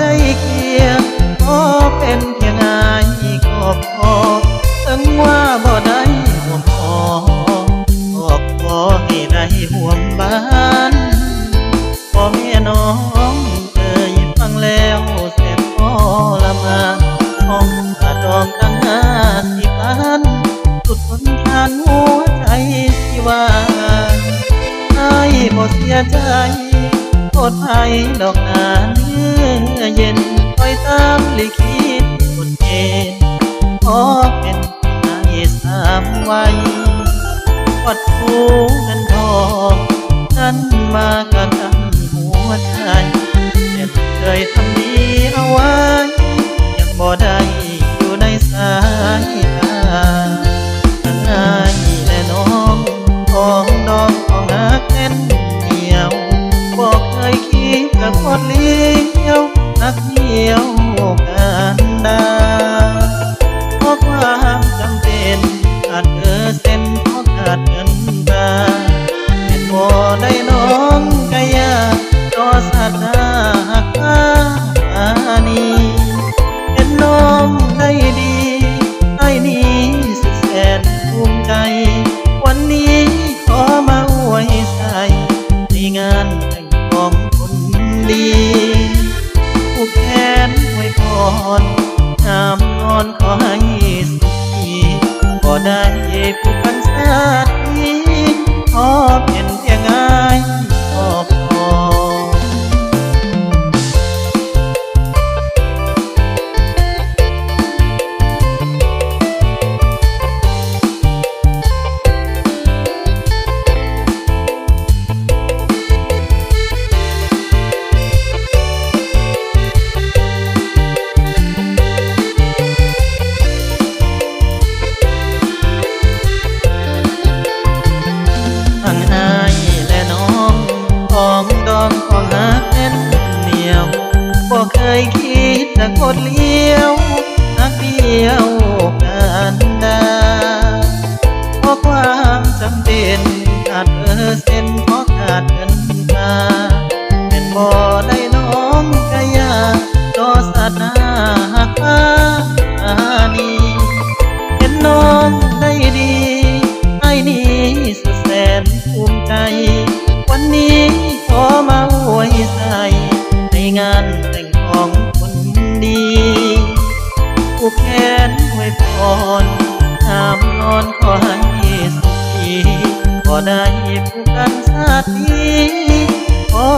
ได้เกียงขอเป็นเพียงอายก็พอถึงว่าบ่ได้ห่วงพอก็ขอให้ได้ห่วงบ้านพ่อแม่น้องเอ่ยฟังแล้วแสบทรมานห้องขาดดอกตั้งห้าสิบล้านสุดทนทานหัวใจที่ว่าไอ้บ่เสียใจโทษภัยดอกนาน อเย็นคอยตามลิขิตกฎเกณฑ์ขอเป็นนายสามวัยวัดผู้เงินทองนั้นมากัน ความจำเป็นขาดเออเส้น ได้ผู้พันสาตินี้ขอ คิดจะกดเลี้ยวนักเดียวกันดาเพราะความจำเป็นขาดเปอร์เซ็นเพราะขาดเงินตาเป็นบ่ได้น้องกะยารอสัตว์นาหักฟ้านีเห็นน้องได้ดีไอ้นี้สุดแสนภูมิใจ วันนี้ขอมาอวยใส่ในงานแต่ง ผูกแขนไวยพรน้ำนอนขอให้สุขีก็ได้ผูกกันชาตินี้ขอ